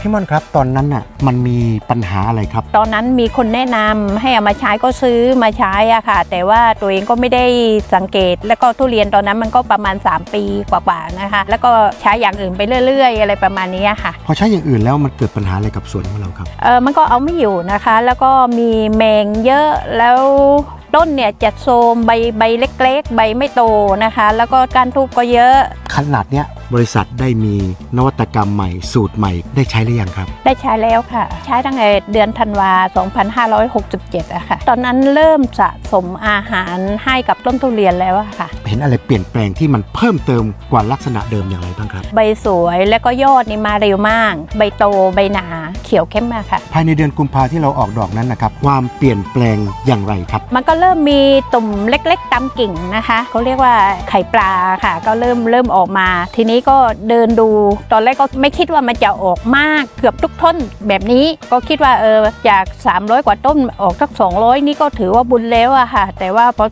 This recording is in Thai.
พี่ม่อนครับตอนนั้นน่ะมันมีปัญหาอะไรครับ ตอนนั้นมีคนแนะนำให้เอามาใช้ก็ซื้อมาใช้อะค่ะ แต่ว่าตัวเองก็ไม่ได้สังเกต แล้วก็ทุเรียนตอนนั้นมันก็ประมาณ 3 ปีกว่าๆนะคะ แล้วก็ใช้อย่างอื่นไปเรื่อย ๆ อะไรประมาณนี้ค่ะ พอใช้อย่างอื่นแล้วมันเกิดปัญหาอะไรกับสวนของเราครับเออมันก็เอาไม่อยู่นะคะ แล้วก็มีแมงเยอะแล้ว ต้นเนี่ยจะโทรมใบใบเล็กๆ ใบไม่โตนะคะ แล้วก็การทูบก็เยอะขนาดเนี้ยบริษัทได้มีนวัตกรรมใหม่สูตรใหม่ได้ใช้หรือยังครับ ได้ใช้แล้วค่ะ ใช้ตั้งแต่เดือนธันวา 2567อะค่ะ ตอนนั้นเริ่มสะสมอาหารให้กับต้นทุเรียนแล้วอะค่ะ เห็นอะไรเปลี่ยนแปลงที่มันเพิ่มเติมกว่าลักษณะเดิมอย่างไรบ้างครับ ใบสวยแล้วก็ยอดนี่มาเร็วมาก ใบโตใบหนาเขียวเข้มมากค่ะ ภายในเดือนกุมภาที่เราออกดอกนั้นนะครับความเปลี่ยนแปลงอย่างไรครับ มันก็เริ่มมีตุ่มเล็กๆตามกิ่งนะคะเขาเรียกว่าไข่ปลาค่ะ ก็เริ่มเริ่มออกมา ทีนี้ก็เดินดู ตอนแรกก็ไม่คิดว่ามันจะออกมากเกือบทุกต้นแบบนี้ก็คิดว่าเออจาก 300 กว่าต้นออกสัก 200 นี่ก็ถือว่าบุญแล้วอะค่ะ แต่ว่าพอ